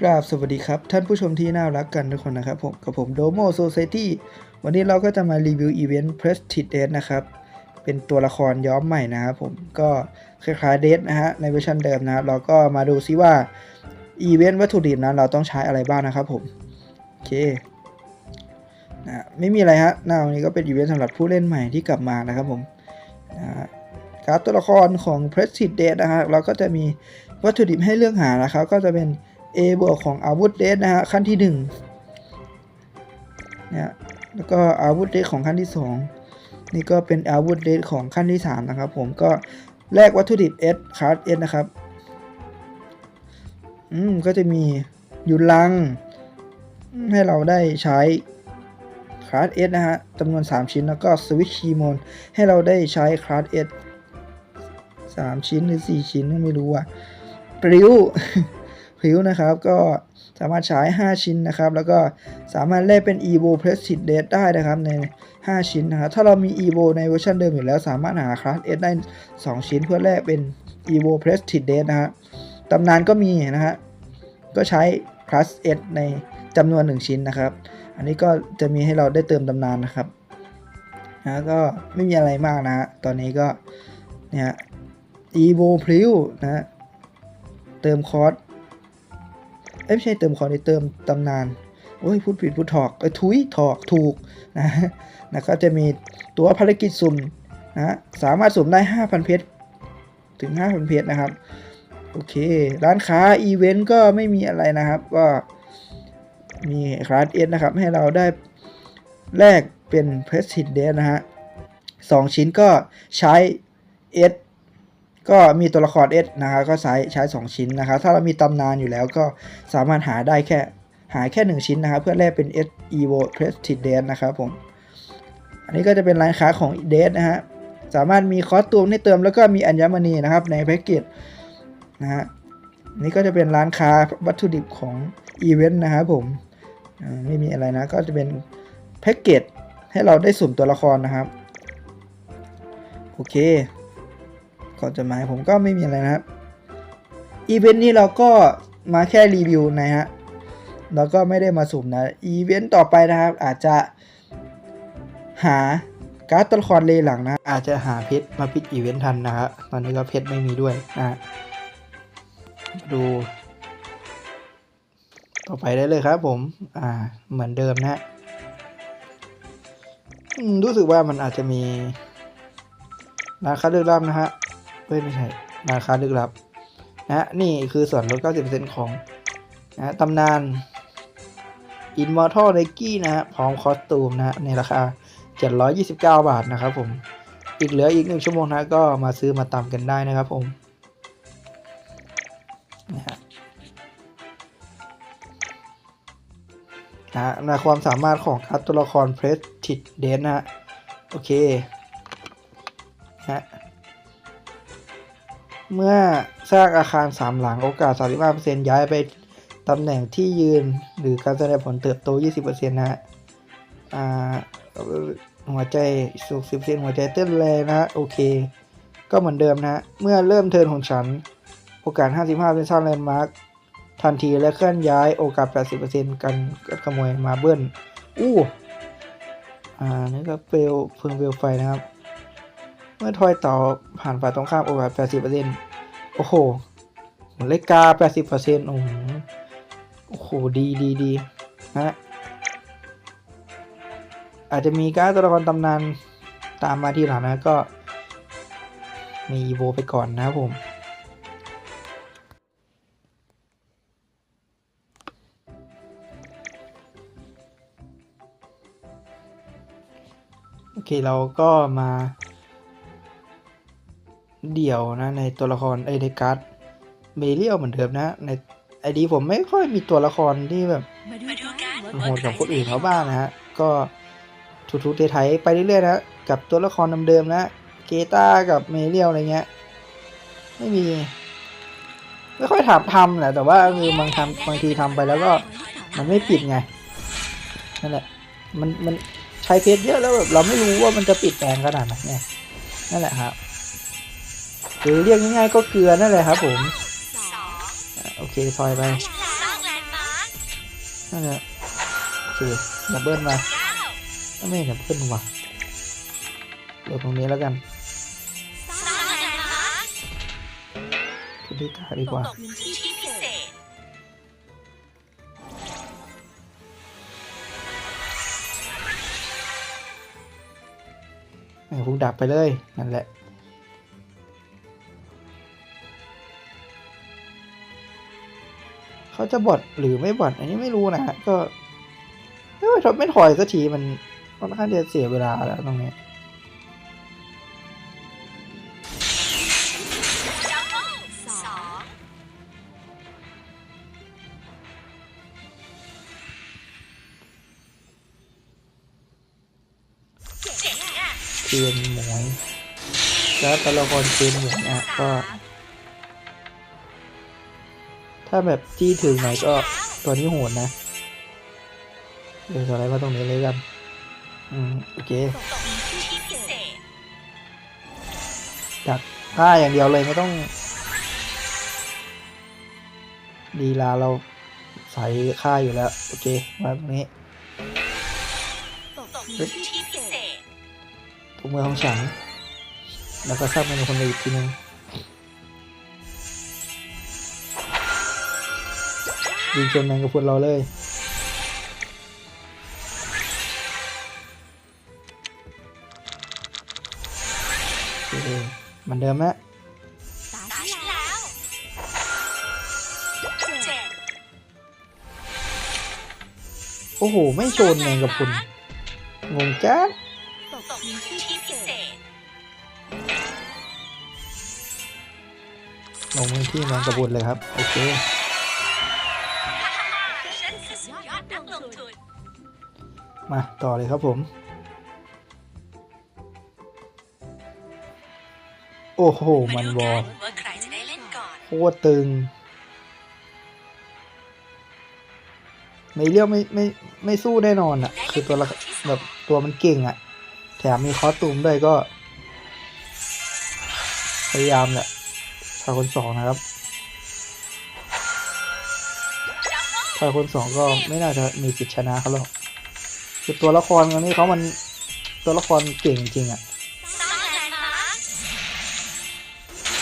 กราบสวัสดีครับ ท่านผู้ชมที่น่ารักกันทุกคนนะครับผมกับผมโดโมโซเซตี้วันนี้เราก็จะมารีวิวอีเวนต์ Prestige Date นะครับ เป็นตัวละครย้อมใหม่นะครับผมก็คล้ายๆเดทนะฮะในเวอร์ชันเดิมนะครับเราก็มาดูซิว่าอีเวนต์วัตถุดิบนั้นเราต้องใช้อะไรบ้างนะครับผม โอเคนะไม่มีอะไรฮะหน้าวันนี้ก็เป็นอีเวนต์สำหรับผู้เล่นใหม่ที่กลับมานะครับผมนะการ์ดตัวละครของ Prestige Date นะฮะเราก็จะมีวัตถุดิบให้เลือกหานะครับ ก็จะเป็น A บวกของอาวุธเดสนะฮะขั้นที่1นี่ยแล้วก็อาวุธเดสของขั้นที่ 2 นี่ก็เป็นอาวุธเดสของขั้นที่ 3 นะครับ ผมก็แลกวัตถุดิบ S คาร์ด S นะครับอืมก็จะมียุลัง ให้เราได้ใช้คลาร์ด S นะฮะจำนวน 3 ชิ้นแล้วก็สวิตชีโมนให้เราได้ใช้คลาร์ด S 3ชิ้นหรือ 4 ชิ้นไม่รู้อะปริ้ว พิ้วนะครับ ก็สามารถใช้ 5 ชิ้นนะครับ แล้วก็สามารถแลกเป็น evo prestige date ได้นะครับใน 5 ชิ้นนะครับ ถ้าเรามี evo ในเวอร์ชันเดิมอยู่แล้ว สามารถหาคลาส S ได้ 2 ชิ้นเพื่อแลกเป็น evo prestige date นะฮะตำนานก็มีนะฮะก็ใช้คลาส S ในจำนวน 1 ชิ้นนะครับ อันนี้ก็จะมีให้เราได้เติมตำนานนะครับนะก็ไม่มีอะไรมากนะฮะตอนนี้ก็เนี่ย evo พริ้วนะเติมคอร์ส เอ้ยไม่ใช่เติมคอร์ดเติมตำนานโอ้ยพูดผิดพูดถอกเอ้ยทุยถอกถูกนะนะก็จะมีตัวภารกิจสุ่มนะสามารถสุ่มได้ 5,000 เพชรถึง 5,000 เพชรนะครับ โอเค ร้านค้าอีเวนต์ก็ไม่มีอะไรนะครับ ก็มีคลาสเอสนะครับ ให้เราได้แลกเป็นเพรสซิดเดนะฮะสองชิ้นก็ใช้เอส ก็มีตัวละคร S นะครับก็ใช้ใช้ 2 ชิ้นนะครับถ้าเรามีตำนานอยู่แล้วก็สามารถหาได้แค่หาแค่ 1 ชิ้นนะครับเพื่อแลกเป็น S Evo Prestige Date นะครับผม อันนี้ก็จะเป็นร้านค้าของ Date นะฮะสามารถมีคอสตูมให้เติมแล้วก็มีอัญมณีนะครับในแพ็กเกจนะฮะนี่ก็จะเป็นร้านค้าวัตถุดิบของอีเวนต์นะครับผมไม่มีอะไรนะก็จะเป็นแพ็กเกจให้เราได้สุ่มตัวละครนะครับ โอเค ก่อนจะมาผมก็ไม่มีอะไรนะครับอีเวนต์นี้เราก็มาแค่รีวิวนะฮะแล้วก็ไม่ได้มาสุ่มนะอีเวนต์ต่อไปนะครับ อาจจะหาการ์ดตัวละครเลหลังนะ อาจจะหาเพชรมาพิดอีเวนต์ทันนะครับตอนนี้ก็เพชรไม่มีด้วยนะดู ต่อไปได้เลยครับผมอ่าเหมือนเดิมนะรู้สึกว่ามันอาจจะมีราคาเลือกรับนะฮะ เฮ้ยไม่ใช่ราคาลึกลับนะนี่คือส่วนลด 90%ของนะตำนาน Immortal n i k e นะฮะพร้อมคอสตูมนะฮะในราคา 729 บาทนะครับผม อีกเหลืออีกหนึ่งชั่วโมงนะก็มาซื้อมาตามกันได้นะครับผมนะฮะนะความสามารถของคัดตัวละครเพรสติดเดนนะฮะ โอเคนะฮะ เมื่อสร้างอาคารสามหลังโอกาส 35%ย้ายไปตำแหน่งที่ยืนหรือการแสดงผลเติบโต 20%นะฮะอ่าหัวใจสูง10%หัวใจเต้นแรงนะโอเค ก็เหมือนเดิมนะ เมื่อเริ่มเทิร์นของฉัน โอกาส 55เป็นสร้างแลนด์มาร์คทันทีและเคลื่อนย้ายโอกาส 80%กันขโมยมาเบิ้ลอู้อ่านี่ก็เปลวเพลิงเปลวไฟนะครับ เมื่อทอยต่อผ่านฝ่ายตรงข้ามโอกาส80%โอ้โหเลกา 80%โอ้โหโอ้โห ดีดีดีนะฮะ อาจจะมีการตัวละครตำนานตามมาที่หลังนะก็ มีอีโวไปก่อนนะครับผมโอเค เราก็มา เดี่ยวนะในตัวละครไอในการ์ดเมเรียลเหมือนเดิมนะในไอดีผมไม่ค่อยมีตัวละครที่แบบมันโหดกับคนอื่นเขาบ้างนะฮะก็ทุกๆไทยๆไปเรื่อยๆนะกับตัวละครเดิมๆนะเกตากับเมเรียลอะไรเงี้ยไม่มี ไม่ค่อยถามทำแหละแต่ว่าคือบางทำบางทีทำไปแล้วก็มันไม่ปิดไงนั่นแหละมันมันใช้เพจเยอะแล้วแบบเราไม่รู้ว่ามันจะปิดแปลงขนาดไหนไงนั่นแหละครับ หรือเรียกง่ายๆก็เกลือนั่นแหละครับผมโอเคซอยไปสร้างแลนด์น่าจะโอเคดับเบิลมาไม่ดับเบิลว่ะเดี๋ยวตรงนี้แล้วกันที่กาดีกว่าพื้นที่พิเศษไอ้พุงดับไปเลยนั่นแหละ เขาจะบอดหรือไม่บอดอันนี้ไม่รู้นะฮะก็ไม่ถอยไม่ถอยสักทีมันค่อนข้างจะเสียเวลาแล้วตรงนี้เจ๋งอะเทียนหมวยแล้วตัวละครเทียนหมวยอะก็ ถ้าแบบจี้ถึงไหนก็ตัวนี้โหดนะเดี๋ยวสไลด์มาตรงนี้เลยกันอืมโอเคพื้นที่พิเศษดักผ้าอย่างเดียวเลยไม่ต้อง ดีลาเราใส่ค่าอยู่แล้ว โอเค มาตรงนี้พื้นที่พิเมือของฉัน แล้วก็ทราบเมนูคนละอีกทีนึง ยิงชนแมงกระพุนเราเลยมือนเดิมนะโอ้โห ไม่ชนแมงกะพุนงงจ้าตกพื้นที่พิเศษลงพื้นที่แมงกระพุนเลยครับ โอเค มาต่อเลยครับผม โอ้โห มันวอลว่าใครจะได้เล่นก่อนโคตรตึง ไม่เรียกไม่ไม่ไม่สู้แน่นอนอะ่ะ คือตัวละแบบตัวมันเก่งอะ่ะ แถมมีคอสตูมด้วยก็ พยายามแหละชายคนสองนะครับชายคนสองก็ไม่น่าจะมีสิทธิชนะเขาหรอก คือตัวละครคนนี้เขามันตัวละครเก่งจริงๆอะ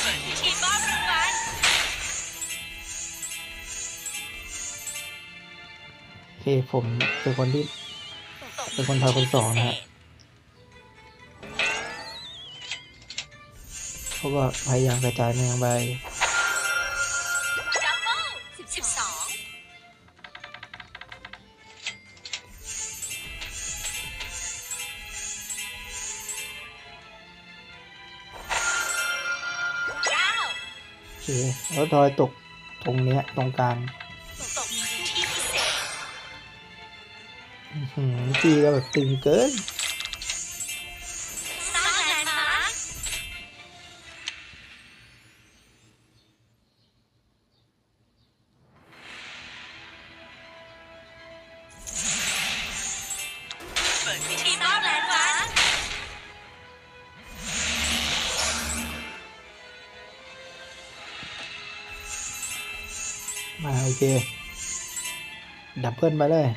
เปิดพิธีมอบรางวัลโอเคผมเป็นคนที่เป็นคนไทยคนสองนะฮะเขาก็พยายามกระจายเมืองไป แล้วทอยตกตรงเนี้ยตรงกลางตกพื้นที่พิเศษอื้อหือจีก็แบบตึงเกิน ดับเบิลไปเลย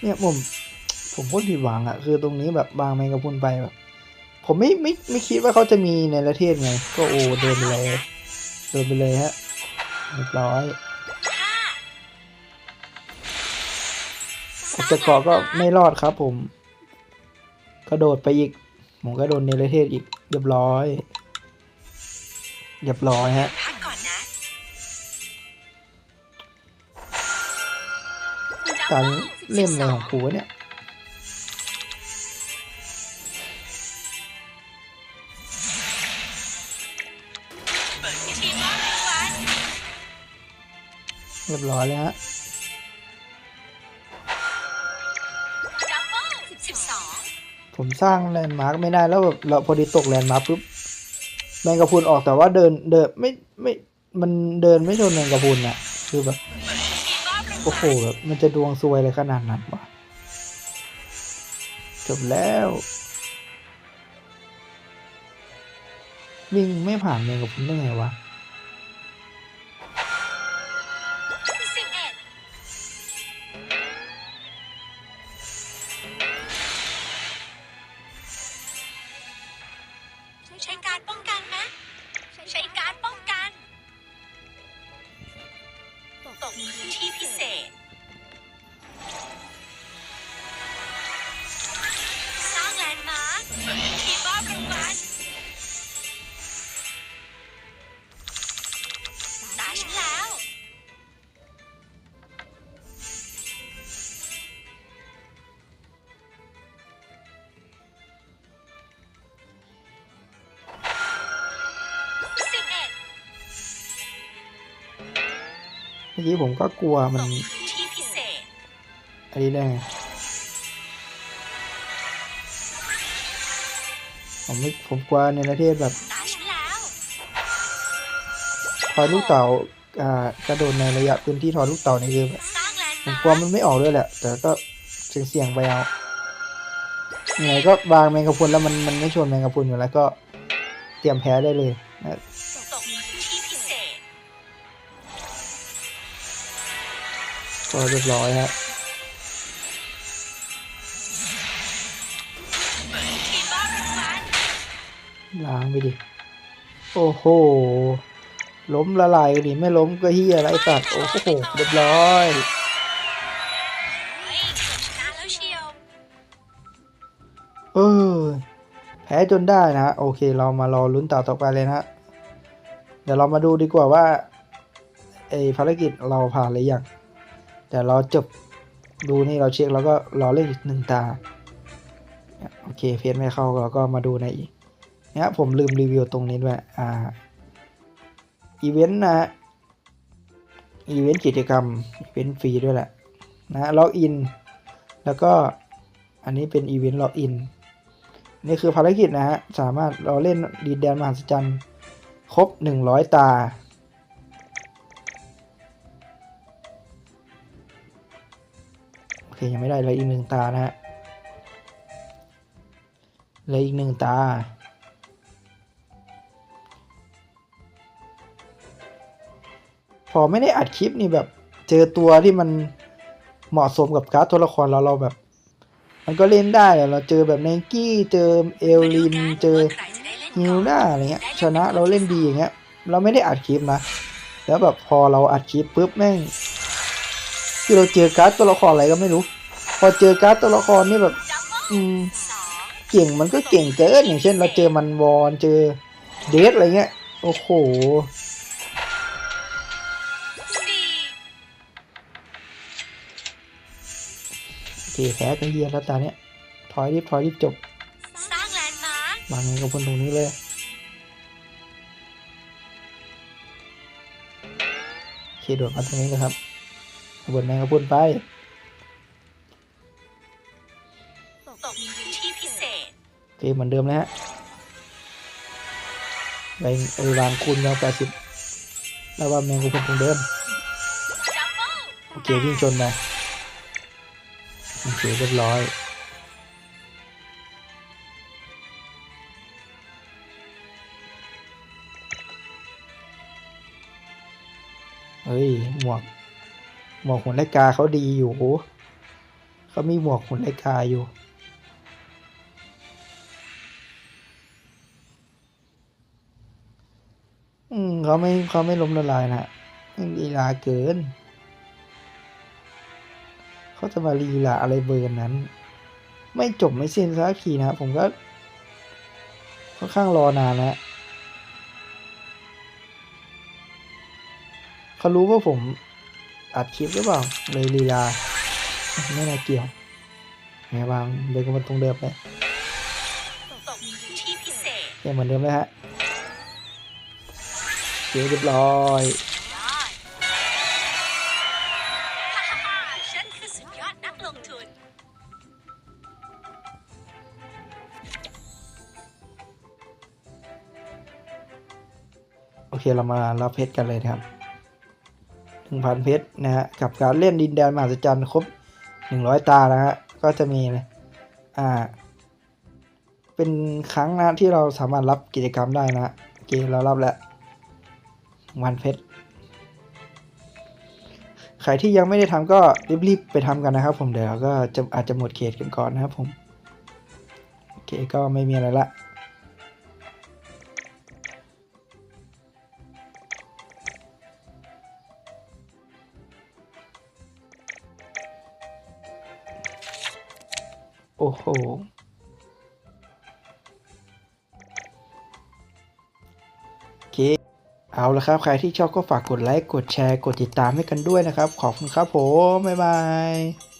เนี่ยผม ผมโคตรผิดหวังอะคือตรงนี้แบบบางแมงกะพุนไปแบบ ผมไม่ไม่ไม่คิดว่าเขาจะมีในประเทศไง ก็โอ้เดินไปเลยเดินไปเลยฮะเรียบร้อยจากเกาะก็ไม่รอดครับผม กระโดดไปอีก ผมก็โดนในรเทศอีกเรียบร้อยเรียบร้อยฮะพักก่อนนะการเล่นอะไรของครูเนี่ยเปิดพิธีมอบรางวัลเรียบร้อยเลยฮะ ผมสร้างแลนด์มาร์กไม่ได้แล้วแบบเราพอดีตกแลนด์มาร์กปุ๊บแมงกะพรุนออกแต่ว่าเดินเดินไม่ไม่มันเดินไม่ชนแมงกะพรุนอะคือแบบโอ้โหแบบมันจะดวงซวยอะไรขนาดนั้นวะจบแล้ววิ่งไม่ผ่านแมงกะพรุนได้ไงวะ การป้องกัน ตกพื้นที่พิเศษ มื่อกี้ผมก็กลัวมันตกพื้นที่พิเศษอันนี้ได้ไงผมไม่ผมกลัวในประเทศแบบทอยลูกเต่าอ่ากระโดดในระยะพื้นที่ทอยลูกเต่าในี่คือแบบสร้ผมกลัวมันไม่ออกด้วยแหละ แต่ก็เสี่ยงเสี่ยงไปเอาไงก็วางแมงกะพรุนแล้วมันมันไม่ชนแมงกะพรุนอยู่แล้วก็เตรียมแพ้ได้เลย ก็เรียบร้อยฮะทีมมอบรางวัลล้างไปดิ โอ้โห ล้มละลายกันดิ ไม่ล้มก็เฮียอะไรสัตว์ โอ้โห เรียบร้อยเฮ้ยเกือบชนะแล้วเชียวเออแพ้จนได้นะฮะโอเค เรามารอลุ้นต่อต่อไปเลยนะฮะเดี๋ยวเรามาดูดีกว่าว่าไอภารกิจเราผ่านหรือยัง แต่เราจบดูนี่เราเช็คแล้วก็รอเล่นอีกหนึ่งตา โอเคเพจไม่เข้าเราก็มาดูในอีกเนี่ยผมลืมรีวิวตรงนี้ด้วยอ่าอีเวนต์นะอีเวนต์กิจกรรมอีเวนต์ฟรีด้วยแหละนะล็อกอิน แล้วก็อันนี้เป็นอีเวนต์ล็อกอินนี่คือภารกิจนะฮะ สามารถเราเล่นดีแดนมหัศจรรย์ ครบ 100 ตา เคยังไม่ได้เลยอีกหนึ่งตานะฮะเหลยอีกหนึ่งตา พอไม่ได้อัดคลิปนี่แบบเจอตัวที่มันเหมาะสมกับการ์ดตัวละครเราเราแบบ มันก็เล่นได้อะเราเจอแบบเนกี้เจอเอลลินเจอใครจะได้เล่นฮิก่วอนหน้าอะไรเงี้ยชนะเราเล่นดีอย่างเงี้ย เราไม่ได้อัดคลิปนะ แล้วแบบพอเราอัดคลิปปุ๊บแม่ง ที่เราเจอการ์ดตัวละครอะไรก็ไม่รู้ พอเจอการ์ดตัวละครนี่แบบเบิ้ลอืมเก่งมันก็เก่งเกินอย่างเช่น เราเจอมันวอนเจอเดทอะไรเงี้ยโอ้โหสี่โอเคแพ้ก็เฮียแล้วตาเนี้ยถอยรีบถอยรีบจบสร้างแลนด์มาร์ควางเงินกับคนตรงนี้เลยโอเคโดดมาตรงนี้เลยครับ บนแมงกะพรุนไป ตกพื้นที่พิเศษโอเคเหมือนเดิมนะฮะไปไปวางคูณยาวแปดสิบแล้วว่าแมงกะพรุนตรงเดิม โอเควิ่งชนไปโอเคเรียบร้อยเฮ้ย หมวก หมวกหุ่นไลกาเขาดีอยู่เขามีหมวกหุ่นไลกาอยู่ อืมเขาไม่เขาไม่ล้มละลายนะลีลาเกิน เขาจะมาลีลาอะไรเบอร์นั้น ไม่จบไม่สิ้นสักทีนะ ผมก็ค่อนข้างรอนานแล้วเขารู้ว่าผม อัดคลิปหรือเปล่าเลยลีลา ไม่น่าเกี่ยวไงบางเดินกันมาตรงเดิมไปตกพื้นที่พิเศษยังเหมือนเดิมเลยฮะโอเคเรียบร้อยยอดฮ่าฮ่าฮ่าฉันคือสุดยอดนักลงทุนโอเคเรามารับเพชรกันเลยนะครับ หนึ่งพันเพชรนะฮะกับการเล่นดินแดนมหัศจรรย์ครบหนึ่งร้อยตานะฮะก็จะมีอ่าเป็นครั้งนะที่เราสามารถรับกิจกรรมได้นะเกมเรารับแล้ววันเพชรใครที่ยังไม่ได้ทำก็รีบๆไปทำกันนะครับ ผมเดี๋ยวก็จะอาจจะหมดเขตกันก่อนนะครับผมโอเคก็ไม่มีอะไรละ โอเค เอาละครับ ใครที่ชอบก็ฝากกดไลค์ กดแชร์ กดติดตามให้กันด้วยนะครับ ขอบคุณครับผม บ๊ายบาย